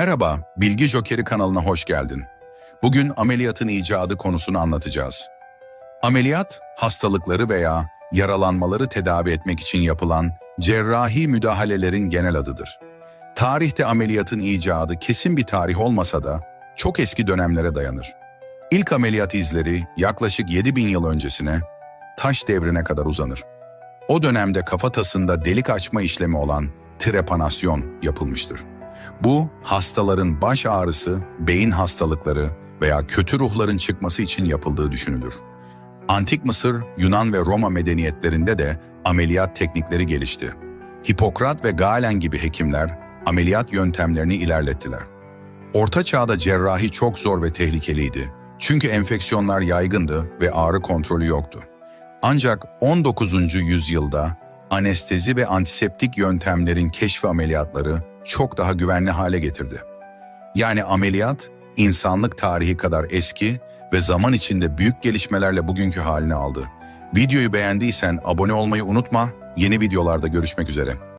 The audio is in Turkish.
Merhaba, Bilgi Jokeri kanalına hoş geldin. Bugün ameliyatın icadı konusunu anlatacağız. Ameliyat, hastalıkları veya yaralanmaları tedavi etmek için yapılan cerrahi müdahalelerin genel adıdır. Tarihte ameliyatın icadı kesin bir tarih olmasa da çok eski dönemlere dayanır. İlk ameliyat izleri yaklaşık 7000 yıl öncesine, taş devrine kadar uzanır. O dönemde kafatasında delik açma işlemi olan trepanasyon yapılmıştır. Bu, hastaların baş ağrısı, beyin hastalıkları veya kötü ruhların çıkması için yapıldığı düşünülür. Antik Mısır, Yunan ve Roma medeniyetlerinde de ameliyat teknikleri gelişti. Hipokrat ve Galen gibi hekimler ameliyat yöntemlerini ilerlettiler. Orta çağda cerrahi çok zor ve tehlikeliydi. Çünkü enfeksiyonlar yaygındı ve ağrı kontrolü yoktu. Ancak 19. yüzyılda anestezi ve antiseptik yöntemlerin keşfi ameliyatları çok daha güvenli hale getirdi. Yani ameliyat, insanlık tarihi kadar eski ve zaman içinde büyük gelişmelerle bugünkü halini aldı. Videoyu beğendiysen abone olmayı unutma, yeni videolarda görüşmek üzere.